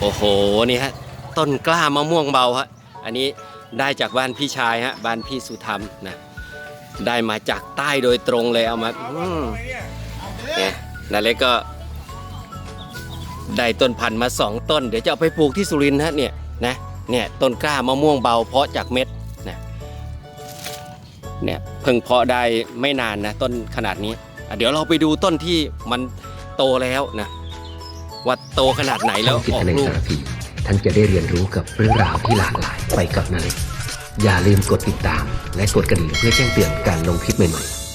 โอ้โหนี่ฮะต้นกล้ามะม่วงเบาฮะอันนี้ได้จากบ้านพี่ชายฮะบ้านพี่สุธรรมนะได้มาจากใต้โดยตรงเลยเอามาอืมเนี่ยนาเล็กก็ได้ต้นพันธุ์มาสองต้น เดี๋ยวจะเอาไปปลูกที่สุรินทร์ฮะเนี่ยนะเนี่ยต้นกล้ามะม่วงเบาเพาะจากเม็ดนะเนี่ยเพิ่งเพาะได้ไม่นานนะต้นขนาดนี้ เดี๋ยวเราไปดูต้นที่มันโตแล้วนะ ว่าโตขนาดไหนแล้ช่วองกิอตอกในลูกสารพีท่านจะได้เรียนรู้กับเรื่องราวที่หลากหลายไปกับนาเล็กอย่าลืมกดติดตาม และกดกระดิ่งเพื่อแจ้งเตือนการลงคลิปใหม่ๆ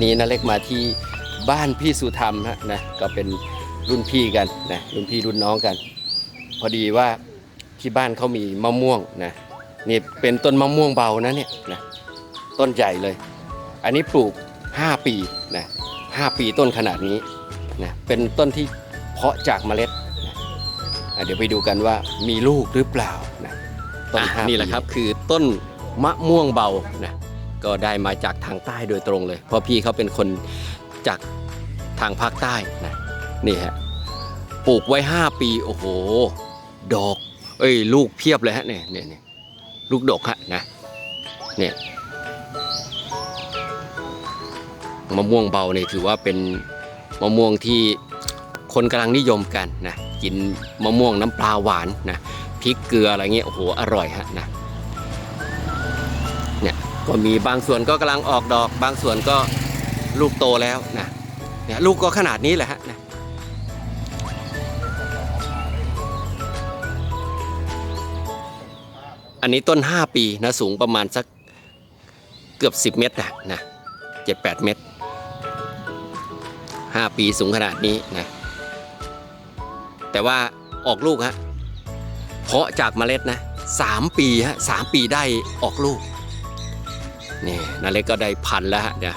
นี่นาเล็กมาที่ บ้านพี่สุธรรมฮะนะก็เป็นรุ่นพี่กันนะรุ่นพี่รุ่นน้องกัน พอดีว่าที่บ้านเขามีมะม่วงนะนี่เป็นต้นมะม่วงเบานะเนี่ยนะต้นใหญ่เลย อันนี้ปลูก 5 ปีนะ5ปีต้นขนาดนี้นะเป็นต้นที่เพาะจากเมล็ดนะอะเดี๋ยวไปดูกันว่ามีลูกหรือเปล่านะต้นนี่แหละครับคือต้นมะม่วงเบานะก็ได้มาจากทางใต้โดยตรงเลย เพราะพี่เขาเป็นคนจาก ทางภาคใต้นะนี่ฮะปลูกไว้ 5 ปี โอ้โห ดอก เอ้ย ลูกเพียบเลยฮะเนี่ยเนี่ยเนี่ยลูกดกฮะนะเนี่ยมะม่วงเบาเนี่ยถือว่าเป็นมะม่วงที่คนกำลังนิยมกันนะกินมะม่วงน้ำปลาหวานนะพริกเกลืออะไรเงี้ยโอ้โหอร่อยฮะนะเนี่ยก็มีบางส่วนก็กำลังออกดอก บางส่วนก็ลูกโตแล้วนะ เนี่ยลูกก็ขนาดนี้แหละฮะนะอันนี้ต้น 5 ปีนะสูงประมาณสักเกือบ 10 เมตรนะนะเจ็ดแปดเมตร 5 ปีสูงขนาดนี้นะแต่ว่าออกลูกฮะเพาะจากเมล็ดนะสามปีฮะสามปีได้ออกลูกนี่นาเล็กก็ได้พันแล้วฮะเดี๋ยว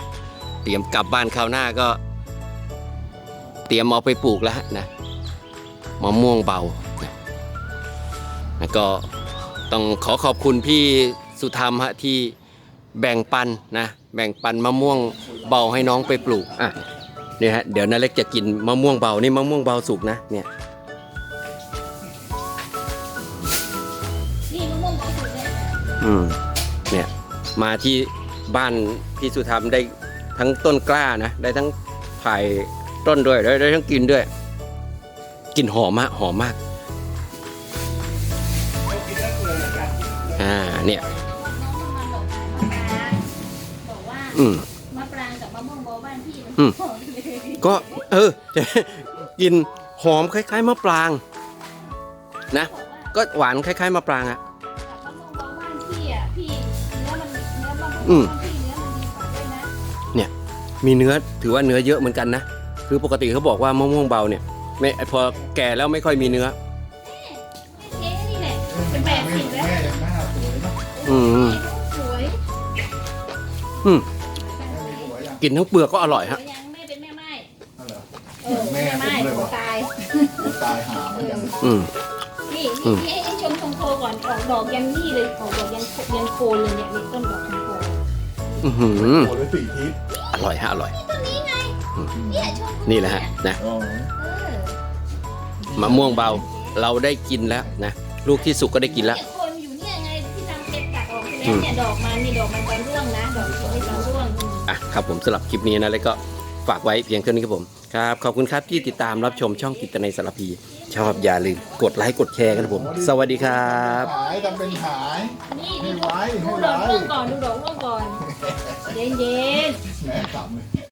เตรียมกลับบ้านคราวหน้าก็ เตรียมเอาไปปลูกแล้วฮะนะมะม่วงเบานะแล้วก็ต้องขอขอบคุณพี่สุธรรมฮะที่แบ่งปันนะแบ่งปันมะม่วงเบาให้น้องไปปลูกอะเนี่ยฮะเดี๋ยวนาเล็กจะกินมะม่วงเบานี่มะม่วงเบาสุกนะเนี่ยนี่มะม่วงเบาสุดเลยอืมเนี่ยมาที่บ้านพี่สุธรรมได้ทั้งต้นกล้านะได้ทั้งไผ่ ต้นด้วยได้ได้ทั้งกินด้วยกลิ่นหอมมากหอมมากอ่าเนี่ยน้องมันมาบอกมะปรางบอกว่าอืมมะปรางกับมะม่วงเบาบ้านพี่มันอืมหอมเลยก็เออจะกลินหอมคล้าย ๆมะปราง นะบอกว่าก็หวานคล้ายๆมะปรางอะกับมะม่วงเบาบ้านพี่อะพี่เนื้อมันเนื้อมะม่วงอืมบ้านพี่เนื้อมันดีกว่าด้วยนะมีเนื้อถือว่าเนื้อเยอะเหมือนกันนะ คือปกติเขาบอกว่ามะม่วงเบาเนี่ยไม่พอแก่แล้วไม่ค่อยมีเนื้อ เจ๊นี่แหละเป็นแปดสิบแล้วแม่ยังหน้าสวยเนาะอืมสวยอืมแม่ไม่สวยอะกินทั้งเปลือกก็อร่อยสวฮะ ยยังไม่เป็นแม่ไม้นั่นเหรอ เออแม่ไม้ตายตายหาเหมือนกันอืม นี่อืมนี่ให้ชมชมโคก่อนออกดอกยังนี่เลยออกดอกยังยังโคนเลยเนี่ยมีต้นดอกชมโคอื้อหือโอ้ยสี่ทิศอร่อยฮะอร่อยต้นนี้ไง เนี่ยชมนี่แหละฮะนะอ๋อเออมะม่วงเบาเราได้กินแล้วนะลูกที่สุกก็ได้กินแล้ว เนี่ยคนอยู่เนี่ยไงที่ทำเป็นตัดออกใช่ไหมเนี่ยดอกมันนี่ดอกมันตอนร่วงนะดอกไม่ตอนร่วงอืม อะครับผมสำหรับคลิปนี้นะแล้วก็ฝากไว้เพียงเท่านี้ครับผมครับขอบคุณครับที่ติดตามรับชมช่องกิตในสารพี ชอบอย่าลืมกดไลค์กดแชร์กันนะผม สวัสดีครับ หายทำเป็นหาย นี่ให้ดูไว้ให้ดูไว้ดอกร่วงก่อนดูดอกร่วงก่อน เย็นเย็นแม่ขำเลย